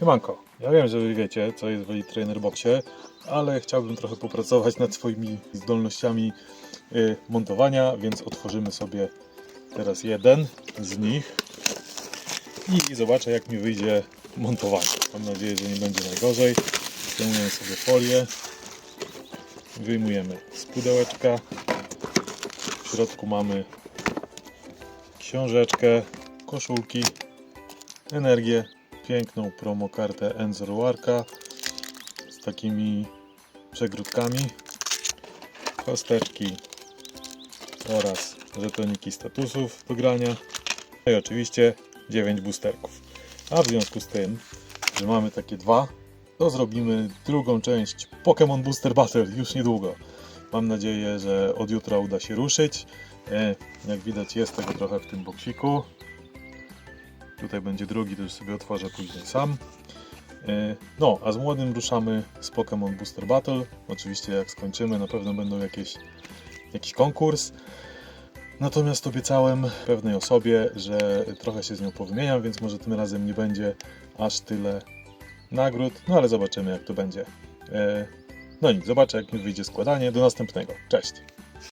Siemanko, ja wiem, że wy wiecie, co jest w Elite Trainer Boxie, ale chciałbym trochę popracować nad swoimi zdolnościami y, montowania, więc otworzymy sobie teraz jeden z nich i zobaczę jak mi wyjdzie montowanie. Mam nadzieję, że nie będzie najgorzej. Zdejmujemy sobie folię, wyjmujemy z pudełeczka. W środku mamy książeczkę, koszulki, energię, piękną promokartę Enzo Warka z takimi przegródkami, kosteczki oraz żetoniki statusów do grania. No i oczywiście 9 boosterków. A w związku z tym, że mamy takie dwa, to zrobimy drugą część Pokémon Booster Battle już niedługo. Mam nadzieję, że od jutra uda się ruszyć. E, Jak widać jest tego trochę w tym boksiku. Tutaj będzie drugi, to już sobie otworzę później sam. E, No, a z młodym ruszamy z Pokémon Booster Battle. Oczywiście jak skończymy, na pewno będą jakieś, jakiś konkurs. Natomiast obiecałem pewnej osobie, że trochę się z nią powymieniam, więc może tym razem nie będzie aż tyle nagród. No ale zobaczymy jak to będzie. E, No nic, zobaczę jak mi wyjdzie składanie. Do następnego. Cześć!